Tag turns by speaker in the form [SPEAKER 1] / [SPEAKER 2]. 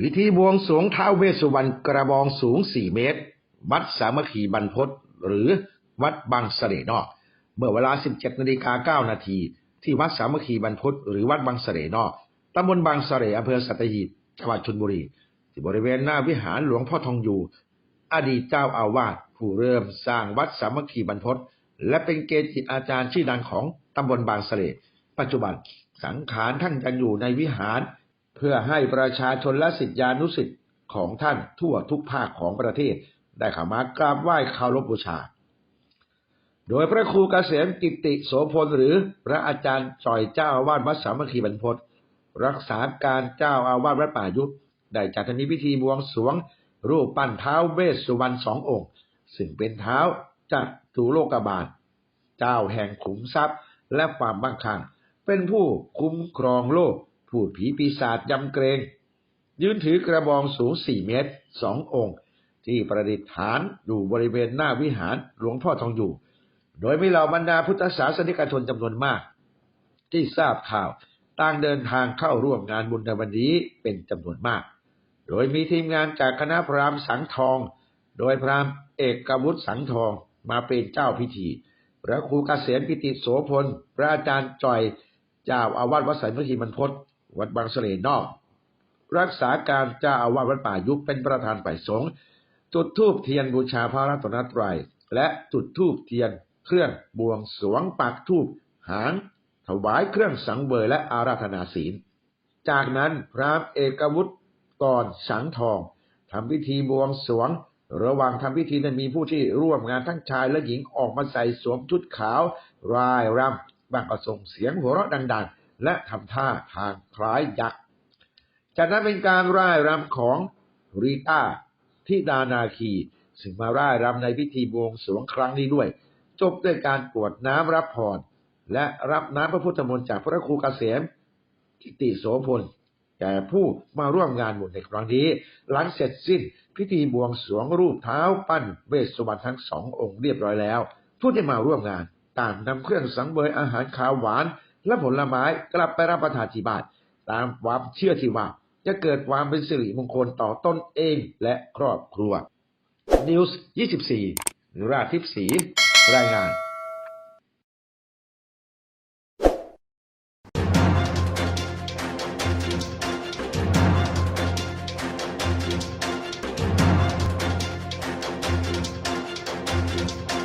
[SPEAKER 1] พิธีบวงสรวงท้าวเวสสุวรรณกระบองสูง 4 เมตร วัดสามัคคีบรรพตหรือวัดบางเสร่นอก เมื่อเวลา 17นาฬิกา9นาทีที่วัดสามัคคีบรรพตหรือวัดบางเสร่นอกตำบลบางเสร่อำเภอสัตหีบจังหวัดชลบุรี ที่บริเวณหน้าวิหารหลวงพ่อทองอยู่ อดีตเจ้าอาวาสผู้เริ่มสร้างวัดสามัคคีบรรพตและเป็นเกจิอาจารย์ชื่อดังของตำบลบางเสร่ปัจจุบันสังขารท่านยังอยู่ในวิหาร พื่อให้ประชาชนและศิษยานุศิษย์ของท่านทั่วทุกภาคของประเทศ ได้ขามากราบไหว้เคารพบูชา โดยพระครูเกษมกิติโสพลหรือพระอาจารย์จ่อยเจ้าอาวาสวัดสามัคคีบรรพตรักษาการเจ้าอาวาสวัดป่ายุบได้จัดให้มีพิธีบวงสรวง รูปปั้นเท้าเวสสุวรรณสององค์ ซึ่งเป็นเท้าจากตุโลกบาล เจ้าแห่งขุมทรัพย์และความมั่งคังเป็นผู้คุ้มครองโลก พูดผีปีศาจยำเกรง ยืนถือกระบองสูง4เมตรสององค์ ที่ประดิษฐานอยู่บริเวณหน้าวิหารหลวงพ่อทองอยู่ โดยมีเหล่าบรรดาพุทธศาสนิกชนจำนวนมาก ที่ทราบข่าวต่างเดินทางเข้าร่วมงานบุญในวันนี้เป็นจำนวนมาก โดยมีทีมงานจากคณะพราหมณ์สังทอง โดยพราหมณ์เอกวุฒิสังทองมาเป็นเจ้าพิธี พระครูเกษมปิติโสพล พระอาจารย์จ่อย เจ้าอาวาสวัดสายมุขีบรรพต วัดบางเสร่นอก รักษาการเจ้าอาวาสวัดป่ายุบเป็นประธานฝ่ายสงฆ์จุดธูปเทียนบูชาพระรัตนตรัยและจุดธูปเทียนเครื่องบวงสรวงปักธูปหาง ถวายเครื่องสังเวยและอาราธนาศีล จากนั้นพระเอกวุฒิก่อนสังทองทำพิธีบวงสรวง ระหว่างทำพิธีนั้นมีผู้ที่ร่วมงานทั้งชายและหญิงออกมาใส่สวมชุดขาวร่ายรำบางก็ส่งเสียงหัวเราะดัง ๆ และทำท่าทางคล้ายยักษ์จากนั้นเป็นการร่ายรำของรีตาทิดานาคีซึ่งมาร่ายรำในพิธีบวงสรวงครั้งนี้ด้วย จบด้วยการกวดน้ำรับพรและรับน้ำพระพุทธมนต์จากพระครูเกษมกิติโสพลแก่ผู้มาร่วมงานบุญในครั้งนี้ หลังเสร็จสิ้นพิธีบวงสรวงรูปเท้าปั้นเวสสุวรรณทั้งสององค์เรียบร้อยแล้ว ผู้ที่มาร่วมงานต่างนำเครื่องสังเวยอาหารขาวหวาน และผลไม้กลับไปรับประทานที่บ้านตามความเชื่อที่ว่าจะเกิดความเป็นสิริมงคลต่อตนเองและครอบครัว News 24 ราทิพศีรายงาน